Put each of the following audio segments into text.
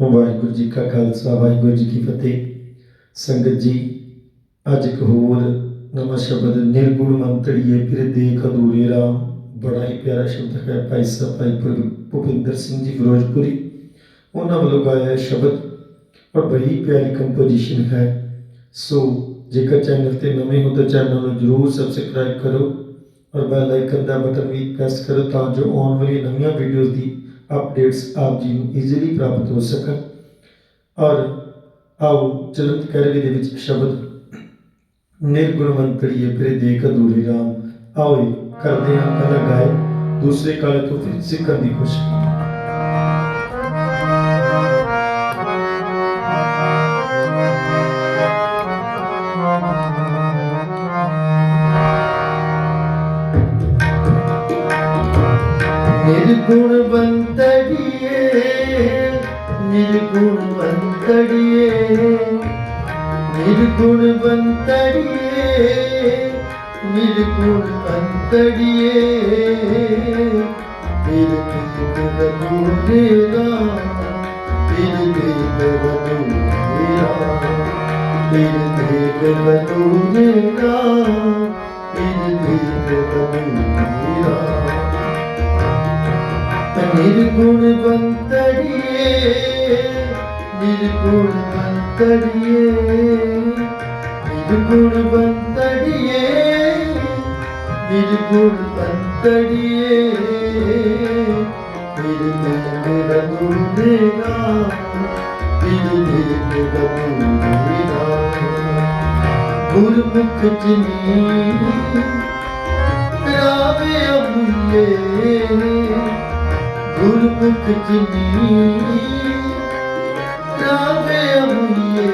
ਵਾਹਿਗੁਰੂ ਜੀ ਕਾ ਖਾਲਸਾ, ਵਾਹਿਗੁਰੂ ਜੀ ਕੀ ਫਤਿਹ। ਸੰਗਤ ਜੀ, ਅੱਜ ਇੱਕ ਹੋਰ ਨਵਾਂ ਸ਼ਬਦ ਨਿਰਗੁਣ ਮੰਤਰੀਏ ਫਿਰ ਦੇਖ ਅਧੂਰੇ ਰਾਮ। ਬੜਾ ਹੀ ਪਿਆਰਾ ਸ਼ਬਦ ਹੈ ਭਾਈ ਸਾਹਿਬ, ਭਾਈ ਭੁ- ਭੁਪਿੰਦਰ ਸਿੰਘ ਜੀ ਫਿਰੋਜ਼ਪੁਰੀ। ਉਹਨਾਂ ਵੱਲੋਂ ਗਾਇਆ ਸ਼ਬਦ ਔਰ ਬੜੀ ਪਿਆਰੀ ਕੰਪੋਜੀਸ਼ਨ ਹੈ। ਸੋ ਜੇਕਰ ਚੈਨਲ ਤੇ ਨਵੇਂ ਹੋ ਤਾਂ ਚੈਨਲ ਨੂੰ ਜਰੂਰ ਸਬਸਕ੍ਰਾਈਬ ਕਰੋ ਔਰ ਬੈਲ ਆਈਕਨ ਦਾ ਬਟਨ ਵੀ ਪ੍ਰੈਸ ਕਰੋ ਤਾਂ ਜੋ ਆਉਣ ਵਾਲੀ ਨਵੀਆਂ ਵੀਡੀਓਜ਼ ਦੀ ਅਪਡੇਟਸ ਆਪ ਜੀ ਨੂੰ ਈਜ਼ੀਲੀ ਪ੍ਰਾਪਤ ਹੋ ਸਕਣ ਔਰ ਆਓ ਚਲੰਤ ਕਰਵੇ ਦੇ ਵਿੱਚ ਸ਼ਬਦ ਨਿਰਗੁਣ ਮੰਤਰੀਏ ਫਿਰ ਦੇਖ ਅਧੂਰੇ ਰਾਮ। ਆਓ ਕਰਦੇ ਹਾਂ ਕਲਾ ਗਾਏ ਦੂਸਰੇ ਕਾਲੇ ਤੋਂ ਫਿਰ ਸਿੱਖਣ ਦੀ ਕੋਸ਼ਿਸ਼। निर्गुण बन ਬੰਤੜੀਏ ਨਿਰਗੁਣ ਬੰਤੜੀਏ ਨਿਰਗੁਣ ਬੰਤੜੀਏ। ਤੇਰੇ ਕੀਤ ਵਦੂ ਮੇਰਾ ਤੇਰੇ ਕੀਤ ਵਦੂ ਮੇਰਾ ਤੇਰੇ ਕੀਤ ਵਦੂ ਮੇਰਾ ਤੇਰੇ ਕੀਤ ਵਦੂ ਮੇਰਾ। ਨਿਰਗੁਣ ਬੰਤੜੀਏ ਨਿਰਗੁਣ ਬੰਤੜੀਏ ਨਿਰਗੁਣ ਬੰਤੜੀਏ ਨਿਰਗੁਣ ਬੰਤੜੀਏ ਫਿਰ ਤੇਰੇ ਰੰਗੂ ਦੇਗਾ ਫਿਰ ਤੇਰੇ ਰੰਗੂ ਦੇਗਾ ਗੁਰਮੁਖ ਜਿਨੀ ਰਾਵੇ ਅਮੁੱਲੇ ਗੁਰਮੁਖ ਜਿਨੀ ਰਾਵੇ ਅਮੁੱਲੇ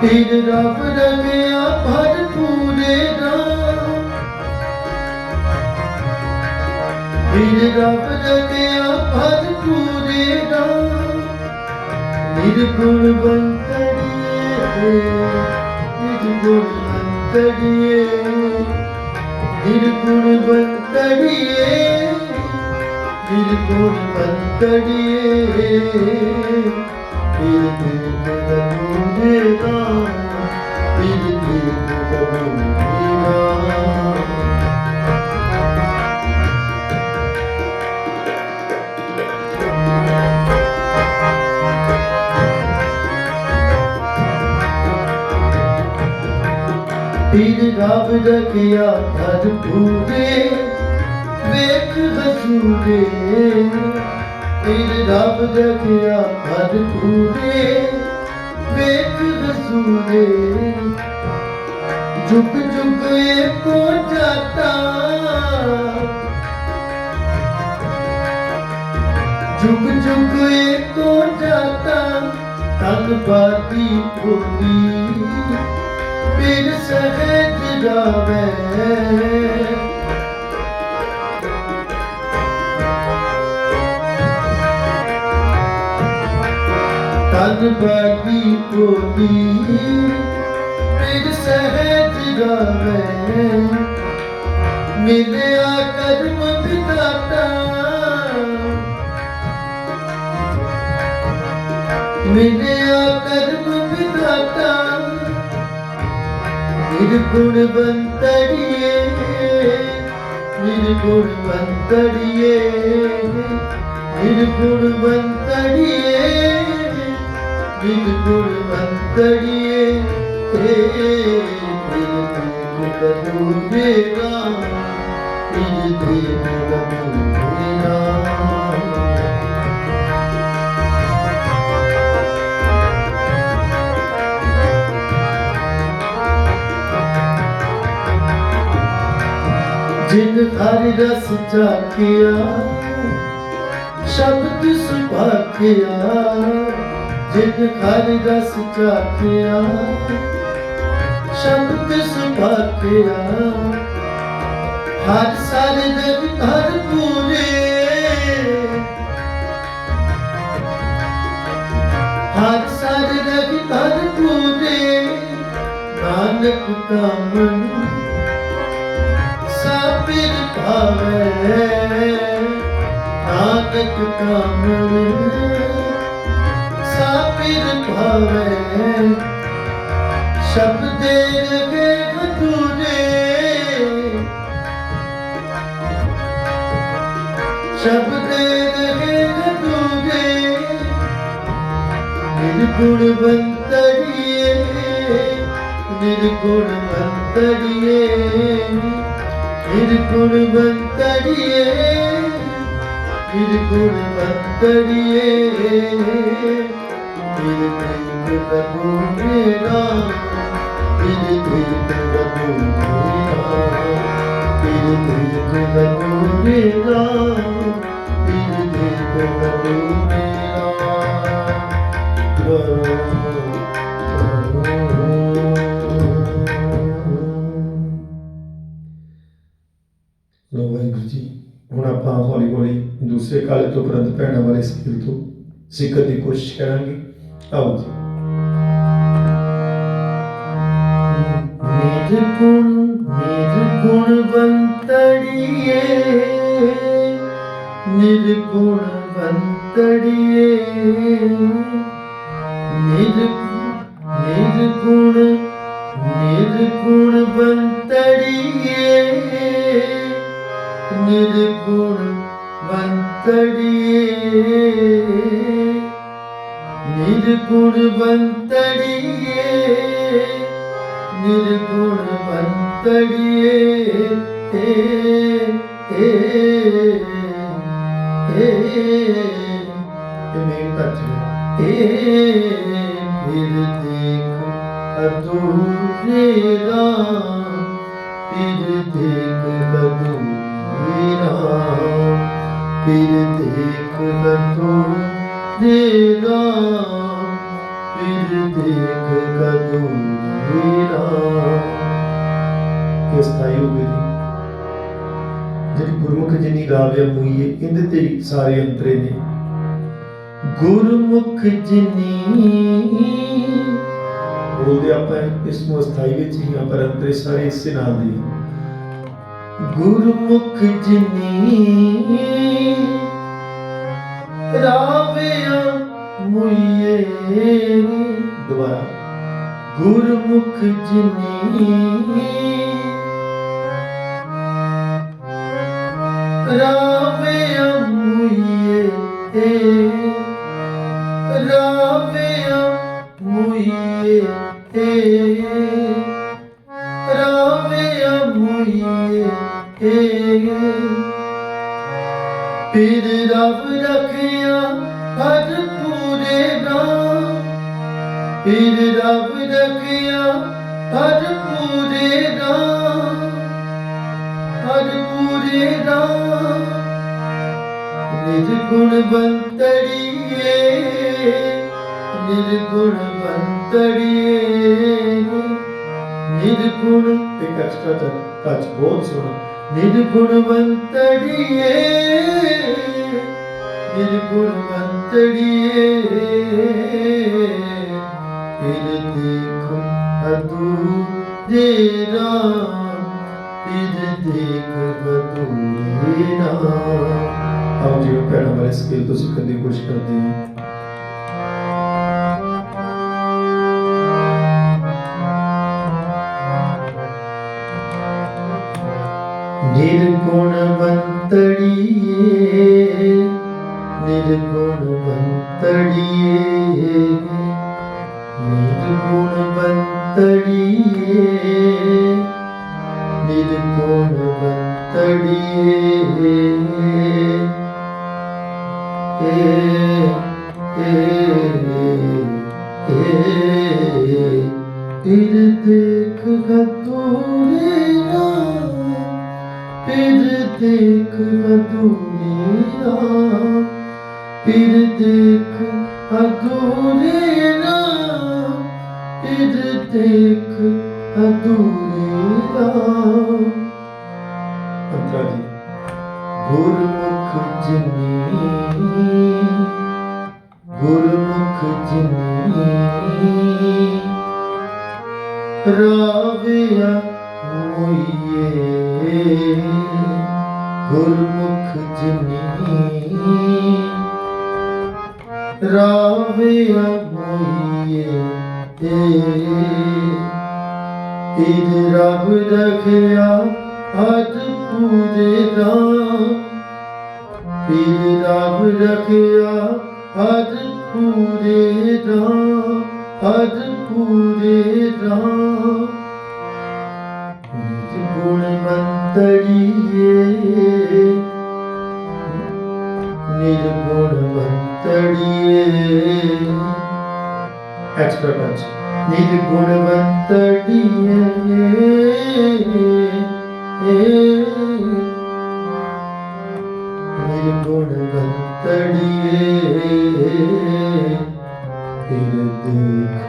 ਫਿਰ ਰੱਬ ਰਗਿਆ ਭਰ ਪੂਰੇ ਰਾਮ ਫਿਰ ਰੱਬ ਰਗਿਆ ਭਰ ਪੂਰੇ ਰਾਮ ਨਿਰਗੁਣ ਬੰਤੜੀਏ ਨਿਰਗੁਣ ਬੰਤੜੀਏ ਨਿਰਗੁਣ ਬੰਤੜੀਏ ਨਿਰਗੁਣ ਬੰਤੜੀਏ ਫਿਰ ਦੇਖ ਰੂਦੇਗਾ ਫਿਰ ਪੀਰ ਰੱਬ ਰਖਿਆ ਹਰ ਪੂਰੇ ਵੇਖ ਹਸੂਰੇ ਰੱਬ ਰਖਿਆ ਹਰ ਪੂਰੇ ਵੇਖ ਹਸੂਰੇ ਜੁਗ ਜੁਗ ਏਕੋ ਜਾਤਾ ਜੁਗ ਜੁਗ ਏਕੋ ਜਾਤਾ ਤਨ ਬਾਤੀ ਭੋਗੀ ਪੀਰ ਸਹਿਜ ਜਾਵੇ। ਤਨ ਬਾਗੀ ਕੋਲੀ ਪੀਰ ਸਹਿਜ ਜਾਵੇ ਮਿਲਿਆ ਕਰਮ ਵਿਦਾਤਾ ਮਿਲਿਆ ਕਰਮ ਵਿਦਾਤਾ ਨਿਰਗੁਣ ਬੰਤੜੀਏ। ਨਿਰਗੁਣ ਬੰਤੜੀਏ। ਨਿਰਗੁਣ ਬੰਤੜੀਏ। ਨਿਰਗੁਣ ਬੰਤੜੀਏ ਏ। ਨਿਰਗੁਣ ਕਦੂਰੇਗਾ ਨਿਰਗੁਣ ਕਦੂਰੇਗਾ ਜਿਨ ਹਰਿ ਰਸ ਚਾਖਿਆ ਸ਼ਬਦ ਸੁਭਾਖਿਆ ਜਿਨ ਹਰਿ ਰਸ ਚਾਖਿਆ ਸ਼ਬਦ ਸੁਭਾਖਿਆ ਹਰ ਸਾਰੇ ਦਿਨ ਹਰ ਪੂਰੇ। ਹਰ ਸਾਰੇ ਦਿਨ ਹਰ ਪੂਰੇ। ਨਾਨਕ ਕਾਮਨ ਸਾਪਿਰ ਭਾਵੇ। ਨਾਨਕ ਕਾਮਨ ਪੀਰ ਭਾਵੇ ਸ਼ਬਦੇ ਰਗੇ ਮਧੁਰੇ ਸ਼ਬਦੇ ਰਗੇ ਮਧੁਰੇ ਨਿਰਗੁਣ ਬੰਤੜੀਏ ਨਿਰਗੁਣ ਬੰਤੜੀਏ ਨਿਰਗੁਣ ਬੰਤੜੀਏ ਨਿਰਗੁਣ ਬੰਤੜੀਏ ਲੋ ਵਾਹਿਗੁਰੂ ਜੀ, ਹੁਣ ਆਪਾਂ ਹੌਲੀ ਹੌਲੀ ਦੂਸਰੇ ਕਾਲੇ ਤੋਂ ਪ੍ਰੰਤ ਭੈਣਾਂ ਵਾਲੇ ਸਕੀਲ ਤੋਂ ਸਿੱਖਣ ਦੀ ਕੋਸ਼ਿਸ਼ ਕਰਾਂਗੇ। ਆਓ ਜੀ ਨਿਰਗੁਣ ਨਿਰਗੁਣ ਬੰਤੜੀਏ ਨਿਰਗੁਣ ਬੰਤੜੀਏ ਨਿਰਗੁਣ ਨਿਰਗੁਣ ਨਿਰਗੁਣ ਬੰਤੜੀਏ ਨਿਰਗੁਣ ਬੰਤੜੀਏ ਨਿਰਗੁਣ ਬੰਤੜੀਏ ਨਿਰਗੁਣ ਬੰਤੜੀਏ ਮੇਨ ਟੱਚ ਏ ਫਿਰ ਦੇਖ ਅਧੂਰੇ ਰਾਮ ਫਿਰ ਦੇਖ ਅਧੂਰੇ ਰਾਮ ਫਿਰ ਦੇਖ ਅਧੂਰੇ ਰਾਮ ਫਿਰ ਦੇਖ ਅਧੂਰੇ ਰਾਮ ਇਹ ਸਥਾਈ ਹੋ ਗਈ ਜਿਹੜੀ ਗੁਰਮੁਖ ਜਿਨੀ ਗਾਵਿਆ ਹੋਈ ਇਹਦੇ ਤੇ ਸਾਰੇ ਅੰਤਰੇ ਨੇ। ਗੁਰਮੁਖ ਜਿਨੀ ਬੋਲਦੇ ਆਪਾਂ ਇਸ ਨੂੰ ਅਸਥਾਈ ਵਿੱਚ ਹੀ ਪਰ ਅੰਤਰੇ ਸਾਰੇ ਇਸੇ ਨਾਲ ਦੇ। ਗੁਰਮੁਖ ਜਿਨੀ ਰਾਵਿਆ ਮੁਈਏ ਦੁਬਾਰਾ। ਗੁਰਮੁਖ ਜਿਨੀ ਰਾਵੇ ਅਮੁਈਏ ਏ ਰਾਵੇ ਅਮੁਈਏ ਏ ਪੀਰ ਰਬ ਰਖਿਆ ਹਰ ਪੂਰੇ ਨਾਮ ਹਰ ਪੂਰੇ ਨਾਮ ਨਿਰਗੁਣ ਬੰਤੜੀਏ ਨਿਰਗੁਣ ਬੰਤੜੀਏ ਨਿਰਗੁਣ ਇੱਕ ਐਕਸਟਰਾ ਟੱਚ ਬਹੁਤ ਸੋਹਣਾ। ਨਿਰਗੁਣ ਬੰਤੜੀਏ ਨਿਰਗੁਣ ਬੰਤੜੀਏ ਫਿਰ ਦੇਖ ਅਦੂਰੇ ਰਾਮ ਫਿਰ ਦੇਖ ਅਦੂਰੇ ਰਾਮ। ਆਓ ਜੀ ਭੈਣਾਂ ਵਾਲੇ ਸਕੇਲ ਤੋਂ ਸਿੱਖਣ ਦੀ ਕੋਸ਼ਿਸ਼ ਕਰਦੇ ਹਾਂ। ਨਿਰਗੁਣ ਬੰਤੜੀਏ ਨਿਰਗੁਣ ਬੰਤੜੀਏ ਏ ਏ ਦੇਖ ਗਤੂਰੇ ਨਾ ਫਿਰ ਦੇਖ ਗਤੂਰੇ ਨਾ ਫਿਰ ਦੇਖ ਅਧੂਰੇ ਨਾ ਫਿਰ ਦੇਖ ਅਧੂਰੇ ਨਾ ਅੰਤਰਾ ਜੀ। ਗੁਰਮੁਖ ਜਿਨੀ ਗੁਰਮੁਖ ਜਿਨੀ ਰਾਵਿਆ ਹੋਈਏ ਗੁਰਮੁਖ ਜਿਨੀ ਰਾਵੇ ਮੋਈਏ। ਏ ਤੇਰੇ ਰੱਬ ਰਖਿਆ ਹੱਥ ਪੂਰੇ ਦਾ। ਤੇਰੇ ਰੱਬ ਰਖਿਆ ਹੱਥ ਪੂਰੇ ਦਾ, ਹੱਥ ਪੂਰੇ ਦਾ। ਗੁਣ ਮੰਤੜੀਏ ਨਿਰਗੁਣ ਮੰਤੜੀਏ ਐਕਸਟਰਾ ਟੱਚ ਨਿਰਗੁਣ ਮੰਤੜੀਏ ਨਿਰਗੁਣ ਮੰਤੜੀਏ ਫਿਰ ਦੇਖ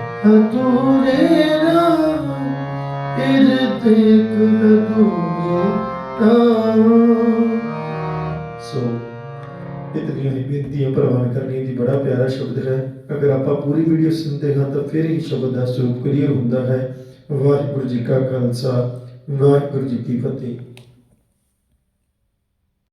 ਇਤਨੀਆਂ ਹੀ ਬੇਨਤੀਆਂ ਪ੍ਰਵਾਨ ਕਰਨੀ ਦੀ ਬੜਾ ਪਿਆਰਾ ਸ਼ਬਦ ਹੈ। ਅਗਰ ਆਪਾਂ ਪੂਰੀ ਵੀਡੀਓ ਸੁਣਦੇ ਹਾਂ ਤਾਂ ਫਿਰ ਹੀ ਸ਼ਬਦ ਦਾ ਸਰੂਪ ਕਲੀਅਰ ਹੁੰਦਾ ਹੈ। ਵਾਹਿਗੁਰੂ ਜੀ ਕਾ ਖਾਲਸਾ, ਵਾਹਿਗੁਰੂ ਜੀ ਕੀ ਫਤਿਹ।